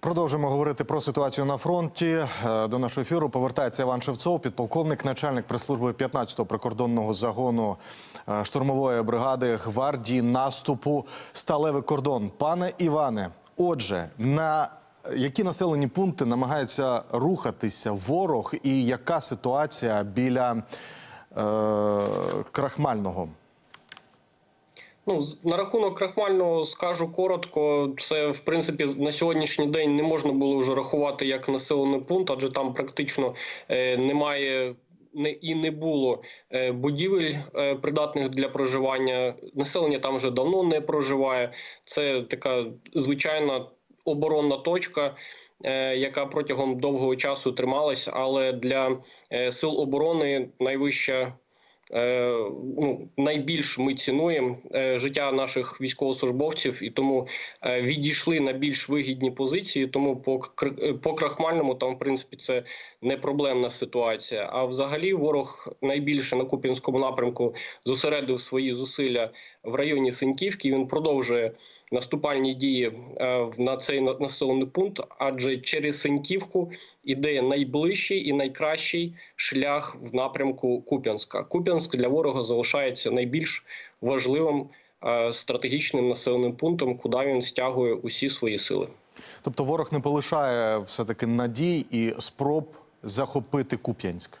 Продовжимо говорити про ситуацію на фронті. Е, До нашого ефіру повертається Іван Шевцов, підполковник, начальник прес-служби 15-го прикордонного загону е, штурмової бригади гвардії наступу Сталевий кордон. Пане Іване, отже, на які населені пункти намагається рухатися ворог, і яка ситуація біля е, крахмального? Ну, на рахунок крахмального скажу коротко. Це в принципі на сьогоднішній день не можна було вже рахувати як населений пункт, адже там практично е, немає. Не і не було е, будівель е, придатних для проживання. Населення там вже давно не проживає. Це така звичайна оборонна точка, е, яка протягом довгого часу трималась, але для сил оборони найвища ну, найбільш ми цінуємо е, життя наших військовослужбовців і тому е, відійшли на більш вигідні позиції. Тому по е, по крахмальному там, в принципі, це не проблемна ситуація. А взагалі, ворог найбільше на Куп'янському напрямку зосередив свої зусилля в районі Синьківки. Він продовжує наступальні дії е, на цей населений пункт, адже через Синьківку іде найближчий і найкращий шлях в напрямку Куп'янська. Куп'янськ для ворога залишається найбільш важливим е, стратегічним населеним пунктом, куди він стягує усі свої сили. Тобто ворог не полишає все-таки надій і спроб захопити Куп'янськ.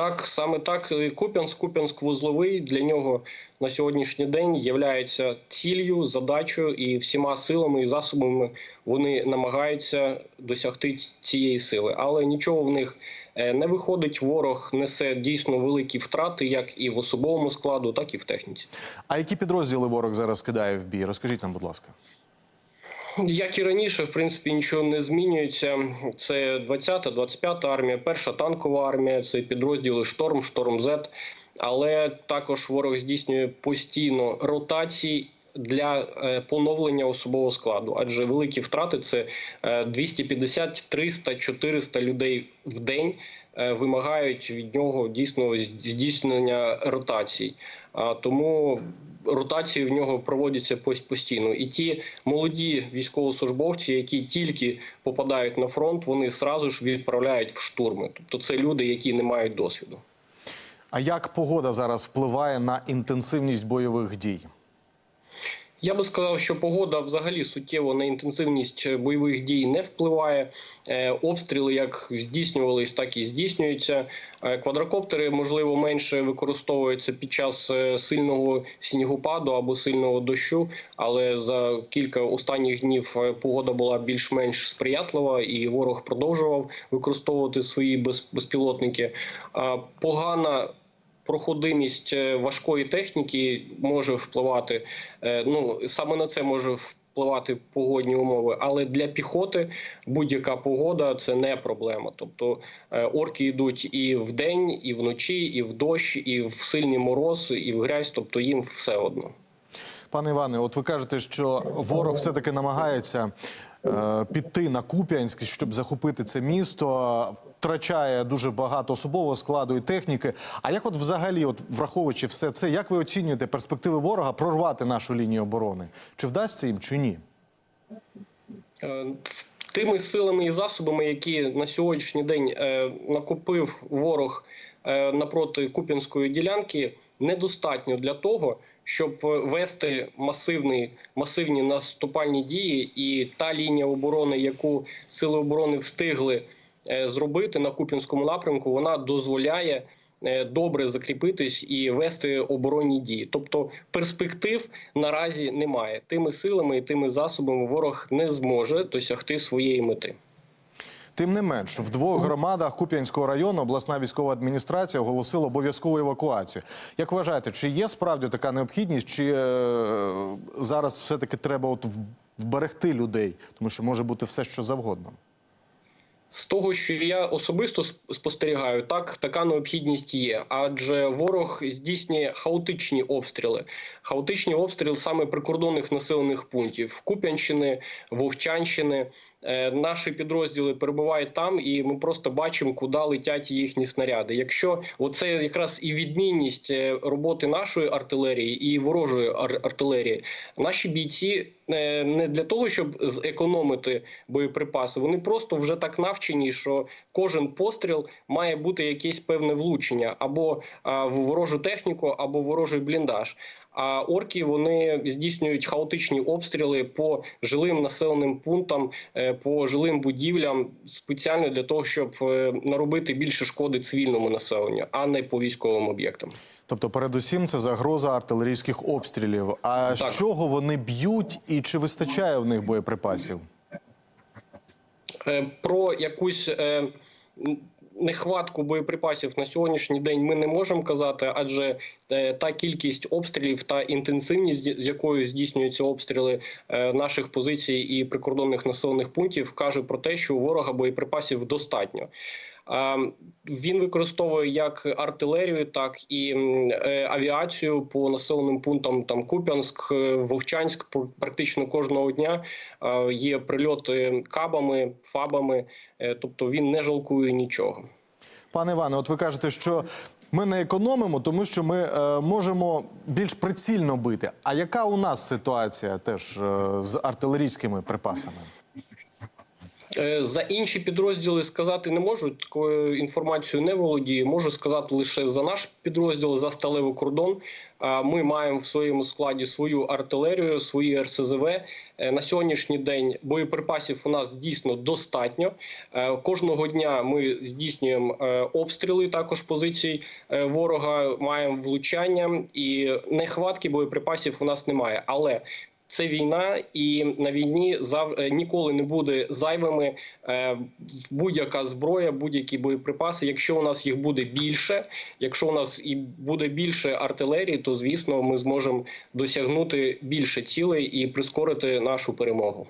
Так, саме так. Куп'янськ, Куп'янськ вузловий для нього на сьогоднішній день є ціллю, задачею, і всіма силами і засобами вони намагаються досягти цієї сили. Але нічого в них е, не виходить. Ворог несе дійсно великі втрати, як і в особовому складу, так і в техніці. А які підрозділи ворог зараз кидає в бій? Розкажіть нам, будь ласка. Як і раніше, в принципі, нічого не змінюється. Це 20-та, 25-та армія, перша танкова армія, це підрозділи Шторм, Шторм Зет. Але також ворог здійснює постійно ротації. Для е, поновлення особового складу, адже великі втрати це е, 250, 300, 400 людей в день е, вимагають від нього дійсно здійснення ротацій. А тому ротації в нього проводяться постійно. І ті молоді військовослужбовці, які тільки попадають на фронт, вони сразу ж відправляють в штурми. Тобто це люди, які не мають досвіду. А як погода зараз впливає на інтенсивність бойових дій? Я би сказав, що погода взагалі суттєво на інтенсивність е, бойових дій не впливає. Е, Обстріли як здійснювались, так і здійснюються. Е, Квадрокоптери можливо менше використовуються під час сильного снігопаду або сильного дощу. Але за кілька останніх днів погода була більш-менш сприятлива, і ворог продовжував використовувати свої без- безпілотники. Погана проходимість е, важкої техніки може впливати. е, Ну саме на це може впливати погодні умови, але для піхоти будь-яка погода це не проблема. Тобто е, орки йдуть і в день, і вночі, і в дощ, і в сильний мороз, і в грязь. Тобто їм все одно. Пане Іване, от ви кажете, що ворог все-таки намагається е, піти на Куп'янськ, щоб захопити це місто, втрачає дуже багато особового складу і техніки. А як, от взагалі, от враховуючи все це, як ви оцінюєте перспективи ворога прорвати нашу лінію оборони? Чи вдасться їм, чи ні? Е, Тими силами і засобами, які на сьогоднішній день е, накопив ворог е, напроти Куп'янської ділянки, недостатньо для того, щоб вести масивний, масивні наступальні дії, і та лінія оборони, яку сили оборони встигли е, зробити на Куп'янському напрямку, вона дозволяє е, добре закріпитись і вести оборонні дії. Тобто перспектив наразі немає. Тими силами і тими засобами ворог не зможе досягти своєї мети. Тим не менш, в двох громадах Куп'янського району обласна військова адміністрація оголосила обов'язкову евакуацію. Як вважаєте, чи є справді така необхідність, чи е, зараз все-таки треба от вберегти людей, тому що може бути все, що завгодно? З того, що я особисто сп- спостерігаю, так така необхідність є, адже ворог здійснює хаотичні обстріли, хаотичні обстріли саме прикордонних населених пунктів Куп'янщини, Вовчанщини. е, наші підрозділи перебувають там, і ми просто бачимо, куди летять їхні снаряди. Якщо оце якраз і відмінність е, роботи нашої артилерії і ворожої ар- артилерії, наші бійці е, не для того, щоб зекономити боєприпаси, вони просто вже так навчені, що кожен постріл має бути якесь певне влучення або в ворожу техніку, або в ворожий бліндаж. А орки вони здійснюють хаотичні обстріли по жилим населеним пунктам, е, по жилим будівлям спеціально для того, щоб е, наробити більше шкоди цивільному населенню, а не по військовим об'єктам. Тобто, передусім, це загроза артилерійських обстрілів. А Так. з чого вони б'ють і чи вистачає в них боєприпасів? Е, Про якусь е, нехватку боєприпасів на сьогоднішній день ми не можемо казати, адже е, та кількість обстрілів та інтенсивність, з якою здійснюються обстріли наших позицій і прикордонних населених пунктів, каже про те, що у ворога боєприпасів достатньо. А, Він використовує як артилерію, так і е, авіацію по населеним пунктам там Куп'янськ, е, Вовчанськ. Пр- Практично кожного дня е, є прильоти кабами, фабами, тобто він не жалкує нічого. Пане Іване, от ви кажете, що ми не економимо, тому що ми е, можемо більш прицільно бити. А яка у нас ситуація теж е, з артилерійськими припасами? Е, За інші підрозділи сказати не можу. Такою інформацією не володію. Можу сказати лише за наш підрозділ, за сталевий кордон. Ми маємо в своєму складі свою артилерію, свої РСЗВ. Е, На сьогоднішній день боєприпасів у нас дійсно достатньо. Е, Кожного дня ми здійснюємо обстріли також позицій ворога. Маємо влучання і нехватки боєприпасів у нас немає. Але це війна, і на війні зав... е, ніколи не буде зайвими е, будь-яка зброя, будь-які боєприпаси. Якщо у нас їх буде більше, якщо у нас і буде більше артилерії, то звісно ми зможемо досягнути більше цілей і прискорити нашу перемогу.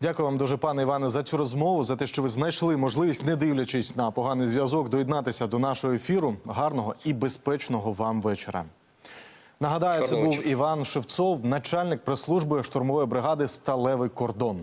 Дякую вам дуже, пане Іване, за цю розмову, за те, що ви знайшли можливість, не дивлячись на поганий зв'язок, доєднатися до нашого ефіру. Гарного і безпечного вам вечора. Нагадаю, це був Іван Шевцов, начальник прес-служби штурмової бригади Сталевий кордон.